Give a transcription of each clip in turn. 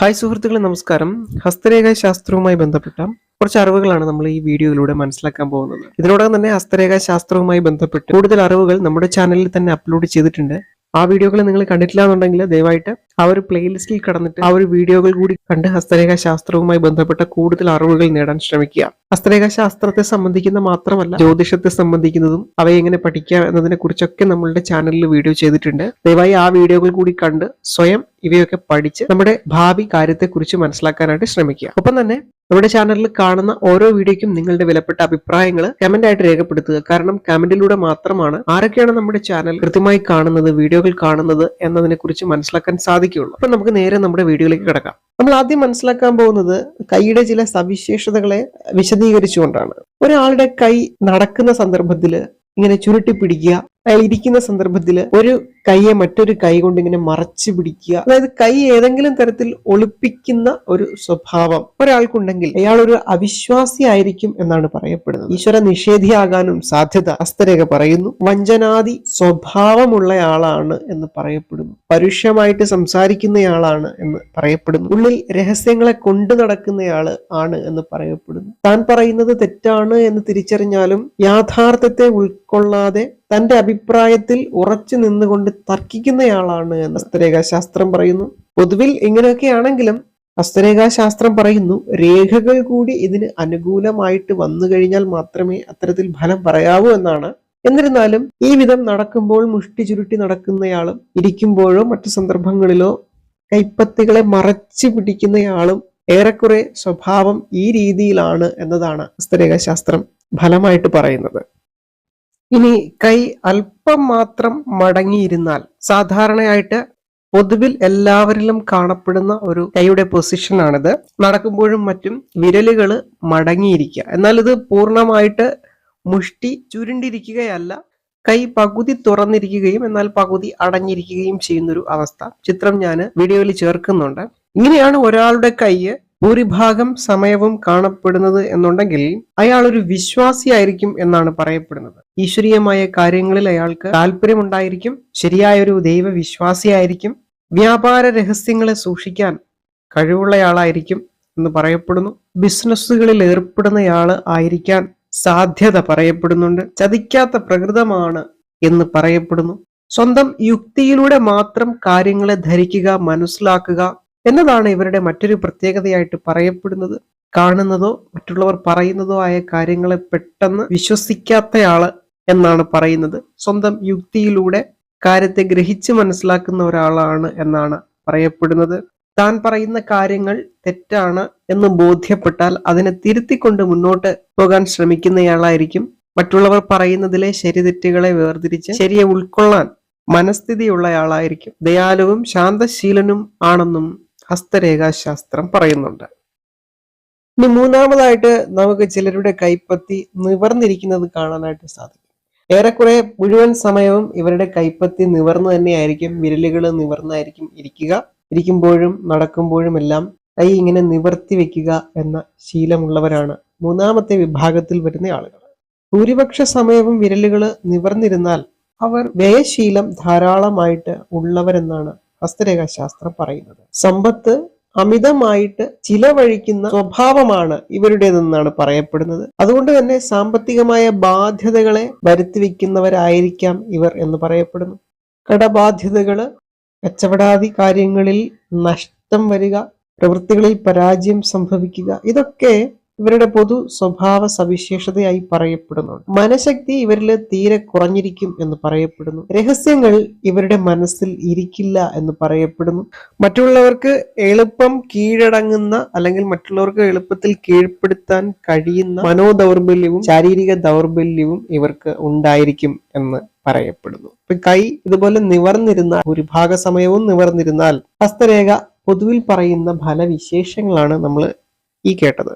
Hi സുഹൃത്തുക്കളെ നമസ്കാരം. ഹസ്തരേഖ ശാസ്ത്രവുമായി ബന്ധപ്പെട്ട കുറച്ച് അറിവുകളാണ് നമ്മൾ ഈ വീഡിയോയിലൂടെ മനസ്സിലാക്കാൻ പോകുന്നത്. ഇതിനോടകം തന്നെ ഹസ്തരേഖ ശാസ്ത്രവുമായി ബന്ധപ്പെട്ട് കൂടുതൽ അറിവുകൾ നമ്മുടെ ചാനലിൽ തന്നെ അപ്ലോഡ് ചെയ്തിട്ടുണ്ട്. ആ വീഡിയോകൾ നിങ്ങൾ കണ്ടിട്ടില്ല എന്നുണ്ടെങ്കിൽ ദയവായിട്ട് ആ ഒരു പ്ലേലിസ്റ്റിൽ കടന്നിട്ട് ആ ഒരു വീഡിയോകൾ കൂടി കണ്ട് ഹസ്തരേഖാ ശാസ്ത്രവുമായി ബന്ധപ്പെട്ട കൂടുതൽ അറിവുകൾ നേടാൻ ശ്രമിക്കുക. ഹസ്തരേഖാ ശാസ്ത്രത്തെ സംബന്ധിക്കുന്ന മാത്രമല്ല ജ്യോതിഷത്തെ സംബന്ധിക്കുന്നതും അവയെ എങ്ങനെ പഠിക്കാം എന്നതിനെ കുറിച്ചൊക്കെ നമ്മളുടെ ചാനലിൽ വീഡിയോ ചെയ്തിട്ടുണ്ട്. ദയവായി ആ വീഡിയോകൾ കൂടി കണ്ട് സ്വയം ഇവയൊക്കെ പഠിച്ച് നമ്മുടെ ഭാവി കാര്യത്തെക്കുറിച്ച് മനസ്സിലാക്കാനായിട്ട് ശ്രമിക്കുക. ഒപ്പം തന്നെ നമ്മുടെ ചാനലിൽ കാണുന്ന ഓരോ വീഡിയോയ്ക്കും നിങ്ങളുടെ വിലപ്പെട്ട അഭിപ്രായങ്ങൾ കമന്റ് ആയിട്ട് രേഖപ്പെടുത്തുക. കാരണം കമന്റിലൂടെ മാത്രമാണ് ആരൊക്കെയാണ് നമ്മുടെ ചാനൽ കൃത്യമായി കാണുന്നത് വീഡിയോകൾ കാണുന്നത് എന്നതിനെ കുറിച്ച് മനസ്സിലാക്കാൻ സാധിക്കുകയുള്ളൂ. അപ്പൊ നമുക്ക് നേരെ നമ്മുടെ വീഡിയോയിലേക്ക് കിടക്കാം. നമ്മൾ ആദ്യം മനസ്സിലാക്കാൻ പോകുന്നത് കൈയുടെ ചില സവിശേഷതകളെ വിശദീകരിച്ചുകൊണ്ടാണ്. ഒരാളുടെ കൈ നടക്കുന്ന സന്ദർഭത്തിൽ ഇങ്ങനെ ചുരുട്ടി പിടിക്കുക അയാൾ ഇരിക്കുന്ന സന്ദർഭത്തിൽ ഒരു കൈയെ മറ്റൊരു കൈ കൊണ്ട് ഇങ്ങനെ മറച്ചു പിടിക്കുക. അതായത് കൈ ഏതെങ്കിലും തരത്തിൽ ഒളിപ്പിക്കുന്ന ഒരു സ്വഭാവം ഒരാൾക്കുണ്ടെങ്കിൽ അയാൾ ഒരു അവിശ്വാസി ആയിരിക്കും എന്നാണ് പറയപ്പെടുന്നത്. ഈശ്വര നിഷേധിയാകാനും സാധ്യത അസ്ഥരേഖ പറയുന്നു. വഞ്ചനാദി സ്വഭാവമുള്ളയാളാണ് എന്ന് പറയപ്പെടുന്നു. പരുഷമായിട്ട് സംസാരിക്കുന്നയാളാണ് എന്ന് പറയപ്പെടുന്നു. ഉള്ളിൽ രഹസ്യങ്ങളെ കൊണ്ടു നടക്കുന്നയാൾ ആണ് എന്ന് പറയപ്പെടുന്നു. താൻ പറയുന്നത് തെറ്റാണ് എന്ന് തിരിച്ചറിഞ്ഞാലും യാഥാർത്ഥ്യത്തെ ഉൾക്കൊള്ളാതെ തന്റെ അഭിപ്രായത്തിൽ ഉറച്ചു നിന്നുകൊണ്ട് തർക്കിക്കുന്നയാളാണ് എന്ന് ഹസ്തരേഖാശാസ്ത്രം പറയുന്നു. പൊതുവിൽ ഇങ്ങനെയൊക്കെ ആണെങ്കിലും ഹസ്തരേഖാശാസ്ത്രം പറയുന്നു രേഖകൾ കൂടി ഇതിന് അനുകൂലമായിട്ട് വന്നു കഴിഞ്ഞാൽ മാത്രമേ അത്തരത്തിൽ ഫലം പറയാവൂ എന്നാണ്. എന്നിരുന്നാലും ഈ വിധം നടക്കുമ്പോൾ മുഷ്ടി ചുരുട്ടി നടക്കുന്നയാളും ഇരിക്കുമ്പോഴോ മറ്റു സന്ദർഭങ്ങളിലോ കൈപ്പത്തികളെ മറച്ചു പിടിക്കുന്നയാളും ഏറെക്കുറെ സ്വഭാവം ഈ രീതിയിലാണ് എന്നതാണ് ഹസ്തരേഖാശാസ്ത്രം ഫലമായിട്ട് പറയുന്നത്. ഇനി കൈ അല്പം മാത്രം മടങ്ങിയിരുന്നാൽ സാധാരണയായിട്ട് പൊതുവിൽ എല്ലാവരിലും കാണപ്പെടുന്ന ഒരു കൈയുടെ പൊസിഷനാണിത് നടക്കുമ്പോഴും മറ്റും വിരലുകൾ മടങ്ങിയിരിക്കുക. എന്നാൽ ഇത് പൂർണമായിട്ട് മുഷ്ടി ചുരുണ്ടിരിക്കുകയല്ല കൈ പകുതി തുറന്നിരിക്കുകയും എന്നാൽ പകുതി അടഞ്ഞിരിക്കുകയും ചെയ്യുന്നൊരു അവസ്ഥ. ചിത്രം ഞാൻ വീഡിയോയിൽ ചേർക്കുന്നുണ്ട്. ഇങ്ങനെയാണ് ഒരാളുടെ കൈ ഭൂരിഭാഗം സമയവും കാണപ്പെടുന്നത് എന്നുണ്ടെങ്കിൽ അയാൾ ഒരു വിശ്വാസിയായിരിക്കും എന്നാണ് പറയപ്പെടുന്നത്. ഈശ്വരീയമായ കാര്യങ്ങളിൽ അയാൾക്ക് താല്പര്യമുണ്ടായിരിക്കും ശരിയായ ഒരു ദൈവവിശ്വാസിയായിരിക്കും വ്യാപാര രഹസ്യങ്ങളെ സൂക്ഷിക്കാൻ കഴിവുള്ളയാളായിരിക്കും എന്ന് പറയപ്പെടുന്നു. ബിസിനസ്സുകളിൽ ഏർപ്പെടുന്നയാൾ ആയിരിക്കാൻ സാധ്യത പറയപ്പെടുന്നുണ്ട്. ചതിക്കാത്ത പ്രകൃതമാണ് എന്ന് പറയപ്പെടുന്നു. സ്വന്തം യുക്തിയിലൂടെ മാത്രം കാര്യങ്ങളെ ധരിക്കുക മനസ്സിലാക്കുക എന്നതാണ് ഇവരുടെ മറ്റൊരു പ്രത്യേകതയായിട്ട് പറയപ്പെടുന്നത്. കാണുന്നതോ മറ്റുള്ളവർ പറയുന്നതോ ആയ കാര്യങ്ങളെ പെട്ടെന്ന് വിശ്വസിക്കാത്തയാൾ എന്നാണ് പറയുന്നത്. സ്വന്തം യുക്തിയിലൂടെ കാര്യത്തെ ഗ്രഹിച്ച് മനസ്സിലാക്കുന്ന ഒരാളാണ് എന്നാണ് പറയപ്പെടുന്നത്. താൻ പറയുന്ന കാര്യങ്ങൾ തെറ്റാണ് എന്ന് ബോധ്യപ്പെട്ടാൽ അതിനെ തിരുത്തിക്കൊണ്ട് മുന്നോട്ട് പോകാൻ ശ്രമിക്കുന്നയാളായിരിക്കും. മറ്റുള്ളവർ പറയുന്നതിലെ ശരി തെറ്റുകളെ വേർതിരിച്ച് ശരിയെ ഉൾക്കൊള്ളാൻ മനസ്ഥിതിയുള്ളയാളായിരിക്കും. ദയാലുവും ശാന്തശീലനും ആണെന്നും ഹസ്തരേഖാശാസ്ത്രം പറയുന്നുണ്ട്. ഇനി മൂന്നാമതായിട്ട് നമുക്ക് ചിലരുടെ കൈപ്പത്തി നിവർന്നിരിക്കുന്നത് കാണാനായിട്ട് സാധിക്കും. ഏറെക്കുറെ മുഴുവൻ സമയവും ഇവരുടെ കൈപ്പത്തി നിവർന്നു തന്നെയായിരിക്കും വിരലുകൾ നിവർന്നായിരിക്കും ഇരിക്കുക. ഇരിക്കുമ്പോഴും നടക്കുമ്പോഴും എല്ലാം കൈ ഇങ്ങനെ നിവർത്തി വെക്കുക എന്ന ശീലമുള്ളവരാണ് മൂന്നാമത്തെ വിഭാഗത്തിൽ വരുന്ന ആളുകൾ. ഭൂരിപക്ഷ സമയവും വിരലുകൾ നിവർന്നിരുന്നാൽ അവർ വ്യയശീലം ധാരാളമായിട്ട് ഉള്ളവരെന്നാണ് ഹസ്തരേഖാശാസ്ത്രം പറയുന്നത്. സമ്പത്ത് അമിതമായിട്ട് ചിലവഴിക്കുന്ന സ്വഭാവമാണ് ഇവരുടേതെന്നാണ് പറയപ്പെടുന്നത്. അതുകൊണ്ട് തന്നെ സാമ്പത്തികമായ ബാധ്യതകളെ വരുത്തി വയ്ക്കുന്നവരായിരിക്കാം ഇവർ എന്ന് പറയപ്പെടുന്നു. കടബാധ്യതകൾ കച്ചവടാദി കാര്യങ്ങളിൽ നഷ്ടം വരിക പ്രവൃത്തികളിൽ പരാജയം സംഭവിക്കുക ഇതൊക്കെ ഇവരുടെ പൊതു സ്വഭാവ സവിശേഷതയായി പറയപ്പെടുന്നു മനഃശക്തി ഇവരിൽ തീരെ കുറഞ്ഞിരിക്കും എന്ന് പറയപ്പെടുന്നു. രഹസ്യങ്ങൾ ഇവരുടെ മനസ്സിൽ ഇരിക്കില്ല എന്ന് പറയപ്പെടുന്നു. മറ്റുള്ളവർക്ക് എളുപ്പം കീഴടങ്ങുന്ന അല്ലെങ്കിൽ മറ്റുള്ളവർക്ക് എളുപ്പത്തിൽ കീഴ്പ്പെടുത്താൻ കഴിയുന്ന മനോദൗർബല്യവും ശാരീരിക ദൗർബല്യവും ഇവർക്ക് ഉണ്ടായിരിക്കും എന്ന് പറയപ്പെടുന്നു. കൈ ഇതുപോലെ നിവർന്നിരുന്നാൽ ഭാഗ സമയവും നിവർന്നിരുന്നാൽ ഹസ്തരേഖ പൊതുവിൽ പറയുന്ന ഫലവിശേഷങ്ങളാണ് നമ്മൾ ഈ കേട്ടത്.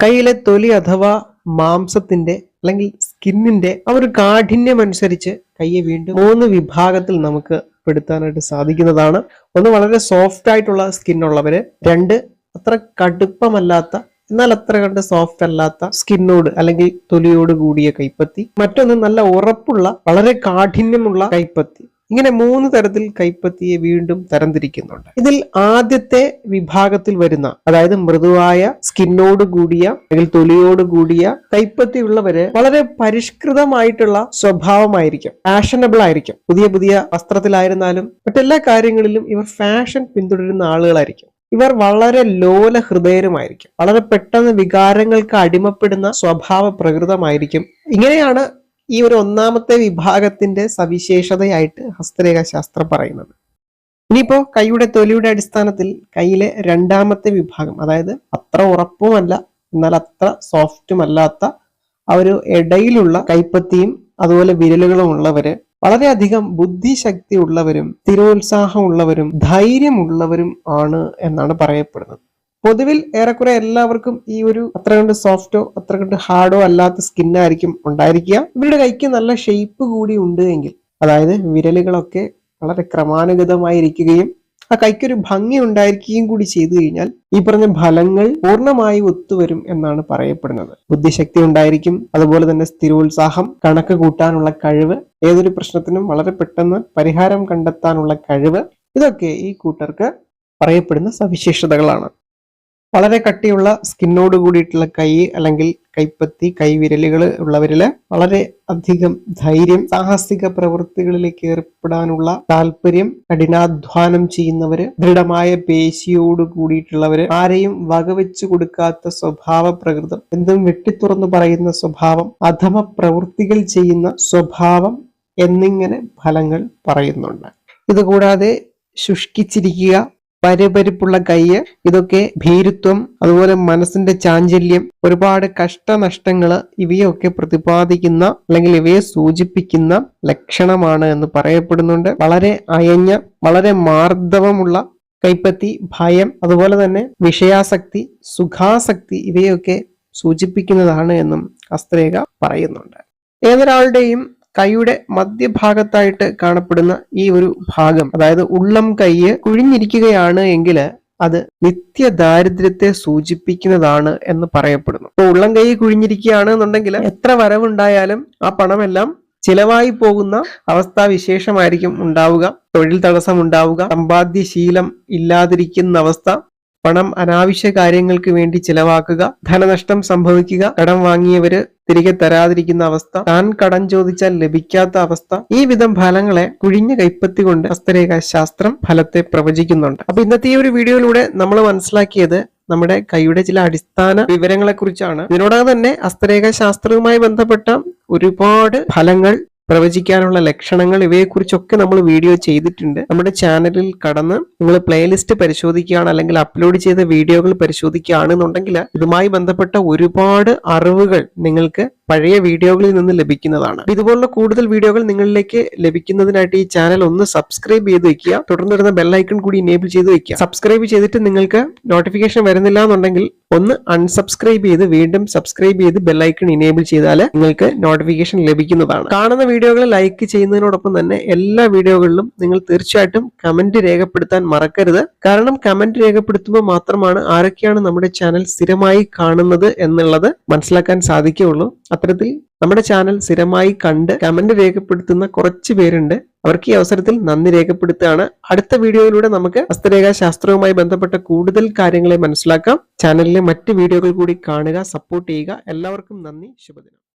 കയ്യിലെ തൊലി അഥവാ മാംസത്തിന്റെ അല്ലെങ്കിൽ സ്കിന്നിന്റെ ആ ഒരു കാഠിന്യം അനുസരിച്ച് കയ്യെ വീണ്ടും മൂന്ന് വിഭാഗത്തിൽ നമുക്ക് പെടുത്താനായിട്ട് സാധിക്കുന്നതാണ്. ഒന്ന് വളരെ സോഫ്റ്റ് ആയിട്ടുള്ള സ്കിന്നുള്ളവര് രണ്ട് അത്ര കടുപ്പമല്ലാത്ത എന്നാൽ അത്ര കണ്ട് സോഫ്റ്റ് അല്ലാത്ത സ്കിന്നോട് അല്ലെങ്കിൽ തൊലിയോട് കൂടിയ കൈപ്പത്തി. മറ്റൊന്ന് നല്ല ഉറപ്പുള്ള വളരെ കാഠിന്യമുള്ള കൈപ്പത്തി. ഇങ്ങനെ മൂന്ന് തരത്തിൽ കൈപ്പത്തിയെ വീണ്ടും തരംതിരിക്കുന്നുണ്ട്. ഇതിൽ ആദ്യത്തെ വിഭാഗത്തിൽ വരുന്ന അതായത് മൃദുവായ സ്കിന്നോട് കൂടിയ അല്ലെങ്കിൽ തൊലിയോട് കൂടിയ കൈപ്പത്തി ഉള്ളവര് വളരെ പരിഷ്കൃതമായിട്ടുള്ള സ്വഭാവമായിരിക്കും. ഫാഷനബിൾ ആയിരിക്കും പുതിയ പുതിയ വസ്ത്രത്തിലായിരുന്നാലും മറ്റെല്ലാ കാര്യങ്ങളിലും ഇവർ ഫാഷൻ പിന്തുടരുന്ന ആളുകളായിരിക്കും. ഇവർ വളരെ ലോല ഹൃദയരുമായിരിക്കും. വളരെ പെട്ടെന്ന് വികാരങ്ങൾക്ക് അടിമപ്പെടുന്ന സ്വഭാവ പ്രകൃതമായിരിക്കും. ഇങ്ങനെയാണ് ഈ ഒരു ഒന്നാമത്തെ വിഭാഗത്തിന്റെ സവിശേഷതയായിട്ട് ഹസ്തരേഖ ശാസ്ത്രം പറയുന്നത്. ഇനിയിപ്പോ കൈയുടെ തൊലിയുടെ അടിസ്ഥാനത്തിൽ കൈയിലെ രണ്ടാമത്തെ വിഭാഗം അതായത് അത്ര ഉറപ്പുമല്ല എന്നാൽ അത്ര സോഫ്റ്റും അല്ലാത്ത ആ ഒരു ഇടയിലുള്ള കൈപ്പത്തിയും അതുപോലെ വിരലുകളും ഉള്ളവര് വളരെയധികം ബുദ്ധിശക്തി ഉള്ളവരും സ്ഥിരോത്സാഹം ഉള്ളവരും ധൈര്യമുള്ളവരും ആണ് എന്നാണ് പറയപ്പെടുന്നത്. പൊതുവിൽ ഏറെക്കുറെ എല്ലാവർക്കും ഈ ഒരു അത്ര കണ്ട് സോഫ്റ്റോ അത്ര കണ്ട് ഹാർഡോ അല്ലാത്ത സ്കിന്നായിരിക്കും ഉണ്ടായിരിക്കുക. ഇവരുടെ കൈക്ക് നല്ല ഷേപ്പ് കൂടി ഉണ്ട് എങ്കിൽ അതായത് വിരലുകളൊക്കെ വളരെ ക്രമാനുഗതമായിരിക്കുകയും ആ കൈക്കൊരു ഭംഗി ഉണ്ടായിരിക്കുകയും കൂടി ചെയ്തു കഴിഞ്ഞാൽ ഈ പറഞ്ഞ ഫലങ്ങൾ പൂർണമായി ഒത്തുവരും എന്നാണ് പറയപ്പെടുന്നത്. ബുദ്ധിശക്തി ഉണ്ടായിരിക്കും അതുപോലെ തന്നെ സ്ഥിരോത്സാഹം കണക്ക് കൂട്ടാനുള്ള കഴിവ് ഏതൊരു പ്രശ്നത്തിനും വളരെ പെട്ടെന്ന് പരിഹാരം കണ്ടെത്താനുള്ള കഴിവ് ഇതൊക്കെ ഈ കൂട്ടർക്ക് പറയപ്പെടുന്ന സവിശേഷതകളാണ്. വളരെ കട്ടിയുള്ള സ്കിന്നോട് കൂടിയിട്ടുള്ള കൈ അല്ലെങ്കിൽ കൈപ്പത്തി കൈവിരലുകൾ ഉള്ളവരിൽ വളരെ അധികം ധൈര്യം സാഹസിക പ്രവൃത്തികളിലേക്ക് ഏർപ്പെടാനുള്ള താല്പര്യം കഠിനാധ്വാനം ചെയ്യുന്നവര് ദൃഢമായ പേശിയോട് കൂടിയിട്ടുള്ളവര് ആരെയും വകവെച്ചു കൊടുക്കാത്ത സ്വഭാവ പ്രകൃതം എന്തും വെട്ടിത്തുറന്നു പറയുന്ന സ്വഭാവം അധമ പ്രവൃത്തികൾ ചെയ്യുന്ന സ്വഭാവം എന്നിങ്ങനെ ഫലങ്ങൾ പറയുന്നുണ്ട്. ഇതുകൂടാതെ ശുഷ്കിച്ചിരിക്കുക പരപരിപ്പുള്ള കയ്യ് ഇതൊക്കെ ഭീരുത്വം അതുപോലെ മനസ്സിന്റെ ചാഞ്ചല്യം ഒരുപാട് കഷ്ടനഷ്ടങ്ങൾ ഇവയൊക്കെ പ്രതിപാദിക്കുന്ന അല്ലെങ്കിൽ ഇവയെ സൂചിപ്പിക്കുന്ന ലക്ഷണമാണ് എന്ന് പറയപ്പെടുന്നുണ്ട്. വളരെ അയഞ്ഞ വളരെ മാർദ്ദവമുള്ള കൈപ്പത്തി ഭയം അതുപോലെ തന്നെ വിഷയാസക്തി സുഖാസക്തി ഇവയൊക്കെ സൂചിപ്പിക്കുന്നതാണ് എന്നും അസ്ത്രേഖ പറയുന്നുണ്ട്. ഏതൊരാളുടെയും കൈയുടെ മധ്യഭാഗത്തായിട്ട് കാണപ്പെടുന്ന ഈ ഒരു ഭാഗം അതായത് ഉള്ളം കൈയ് കുഴിഞ്ഞിരിക്കുകയാണ് എങ്കിൽ അത് നിത്യ ദാരിദ്ര്യത്തെ സൂചിപ്പിക്കുന്നതാണ് എന്ന് പറയപ്പെടുന്നു. ഇപ്പൊ ഉള്ളം കൈ കുഴിഞ്ഞിരിക്കുകയാണ് എന്നുണ്ടെങ്കിൽ എത്ര വരവുണ്ടായാലും ആ പണമെല്ലാം ചിലവായി പോകുന്ന അവസ്ഥാ വിശേഷമായിരിക്കും ഉണ്ടാവുക. തൊഴിൽ തടസ്സം ഉണ്ടാവുക സമ്പാദ്യശീലം ഇല്ലാതിരിക്കുന്ന അവസ്ഥ. പണം അനാവശ്യ കാര്യങ്ങൾക്ക് വേണ്ടി ചിലവാക്കുക. ധനനഷ്ടം സംഭവിക്കുക. കടം വാങ്ങിയവര് തിരികെ തരാതിരിക്കുന്ന അവസ്ഥ താൻ കടം ചോദിച്ചാൽ ലഭിക്കാത്ത അവസ്ഥ ഈ വിധം ഫലങ്ങളെ കുഴിഞ്ഞ കൈപ്പത്തി കൊണ്ട് ഹസ്തരേഖ ശാസ്ത്രം ഫലത്തെ പ്രവചിക്കുന്നുണ്ട്. അപ്പൊ ഇന്നത്തെ ഈ ഒരു വീഡിയോയിലൂടെ നമ്മൾ മനസ്സിലാക്കിയത് നമ്മുടെ കൈയുടെ ചില അടിസ്ഥാന വിവരങ്ങളെ കുറിച്ചാണ് ഇതിനോടകം തന്നെ ഹസ്തരേഖ ശാസ്ത്രവുമായി ബന്ധപ്പെട്ട ഒരുപാട് ഫലങ്ങൾ പ്രവചിക്കാനുള്ള ലക്ഷണങ്ങൾ ഇവയെക്കുറിച്ചൊക്കെ നമ്മൾ വീഡിയോ ചെയ്തിട്ടുണ്ട്. നമ്മുടെ ചാനലിൽ കടന്ന് നിങ്ങൾ പ്ലേലിസ്റ്റ് പരിശോധിക്കുകയാണ് അല്ലെങ്കിൽ അപ്ലോഡ് ചെയ്ത വീഡിയോകൾ പരിശോധിക്കുകയാണെന്നുണ്ടെങ്കിൽ ഇതുമായി ബന്ധപ്പെട്ട ഒരുപാട് അറിവുകൾ നിങ്ങൾക്ക് പഴയ വീഡിയോകളിൽ നിന്ന് ലഭിക്കുന്നതാണ്. ഇതുപോലുള്ള കൂടുതൽ വീഡിയോകൾ നിങ്ങളിലേക്ക് ലഭിക്കുന്നതിനായിട്ട് ഈ ചാനൽ ഒന്ന് സബ്സ്ക്രൈബ് ചെയ്ത് വെക്കുക. തുടർന്ന് വരുന്ന ബെല്ലൈക്കൺ കൂടി ഇനേബിൾ ചെയ്ത് വെക്കുക. സബ്സ്ക്രൈബ് ചെയ്തിട്ട് നിങ്ങൾക്ക് നോട്ടിഫിക്കേഷൻ വരുന്നില്ല എന്നുണ്ടെങ്കിൽ ഒന്ന് അൺസബ്സ്ക്രൈബ് ചെയ്ത് വീണ്ടും സബ്സ്ക്രൈബ് ചെയ്ത് ബെല്ലൈക്കൺ ഇനേബിൾ ചെയ്താൽ നിങ്ങൾക്ക് നോട്ടിഫിക്കേഷൻ ലഭിക്കുന്നതാണ്. കാണുന്ന വീഡിയോകൾ ലൈക്ക് ചെയ്യുന്നതിനോടൊപ്പം തന്നെ എല്ലാ വീഡിയോകളിലും നിങ്ങൾ തീർച്ചയായിട്ടും കമന്റ് രേഖപ്പെടുത്താൻ മറക്കരുത്. കാരണം കമന്റ് രേഖപ്പെടുത്തുമ്പോൾ മാത്രമാണ് ആരൊക്കെയാണ് നമ്മുടെ ചാനൽ സ്ഥിരമായി കാണുന്നത് എന്നുള്ളത് മനസ്സിലാക്കാൻ സാധിക്കുകയുള്ളൂ. അത്തരത്തിൽ നമ്മുടെ ചാനൽ സ്ഥിരമായി കണ്ട് കമന്റ് രേഖപ്പെടുത്തുന്ന കുറച്ച് പേരുണ്ട്. അവർക്ക് ഈ അവസരത്തിൽ നന്ദി രേഖപ്പെടുത്തുകയാണ്. അടുത്ത വീഡിയോയിലൂടെ നമുക്ക് ഹസ്തരേഖാ ശാസ്ത്രവുമായി ബന്ധപ്പെട്ട കൂടുതൽ കാര്യങ്ങളെ മനസ്സിലാക്കാം. ചാനലിലെ മറ്റ് വീഡിയോകൾ കൂടി കാണുക സപ്പോർട്ട് ചെയ്യുക. എല്ലാവർക്കും നന്ദി ശുഭദിനം.